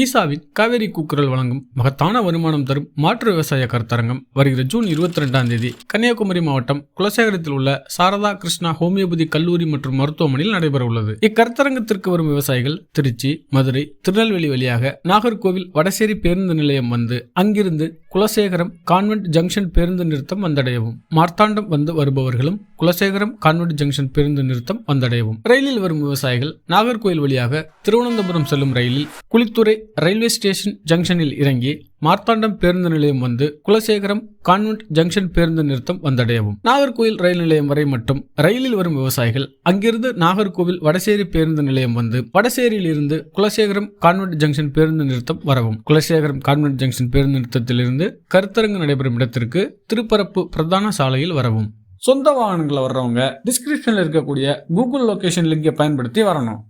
ஈசாவின் காவேரி கூக்குரல் வழங்கும் மகத்தான வருமானம் தரும் மாற்று விவசாய கருத்தரங்கம் வருகிற ஜூன் இருபத்தி ரெண்டாம் தேதி கன்னியாகுமரி மாவட்டம் குலசேகரத்தில் உள்ள சாரதா கிருஷ்ணா ஹோமியோபதி கல்லூரி மற்றும் மருத்துவமனையில் நடைபெற உள்ளது. இக்கருத்தரங்கத்திற்கு வரும் விவசாயிகள் திருச்சி மதுரை திருநெல்வேலி வழியாக நாகர்கோவில் வடசேரி பேருந்து நிலையம் வந்து அங்கிருந்து குலசேகரம் கான்வென்ட் ஜங்ஷன் பேருந்து நிறுத்தம் வந்தடையவும். மார்த்தாண்டம் வந்து வருபவர்களும் குலசேகரம் கான்வென்ட் ஜங்ஷன் பேருந்து நிறுத்தம் வந்தடையவும். ரயிலில் வரும் விவசாயிகள் நாகர்கோவில் வழியாக திருவனந்தபுரம் செல்லும் ரயிலில் குளித்துறை ரயில்வே ஸ்டேஷன் ஜங்ஷனில் இறங்கி மார்த்தாண்டம் பேருந்து நிலையம் வந்து குலசேகரம் கான்வென்ட் ஜங்ஷன் பேருந்து நிறுத்தம் வந்தடையவும். நாகர்கோவில் ரயில் நிலையம் வரை மட்டும் ரயிலில் வரும் விவசாயிகள் அங்கிருந்து நாகர்கோவில் வடசேரி பேருந்து நிலையம் வந்து வடசேரியில் இருந்து குலசேகரம் கான்வென்ட் ஜங்ஷன் பேருந்து நிறுத்தம் வரவும். குலசேகரம் கான்வென்ட் ஜங்ஷன் பேருந்து நிறுத்தத்திலிருந்து கருத்தரங்கு நடைபெறும் இடத்திற்கு திருப்பரப்பு பிரதான சாலையில் வரவும். சொந்த வாகனங்களில் வர்றவங்க டிஸ்கிரிப்ஷனில் இருக்கக்கூடிய கூகுள் லொகேஷன் லிங்கை பயன்படுத்தி வரணும்.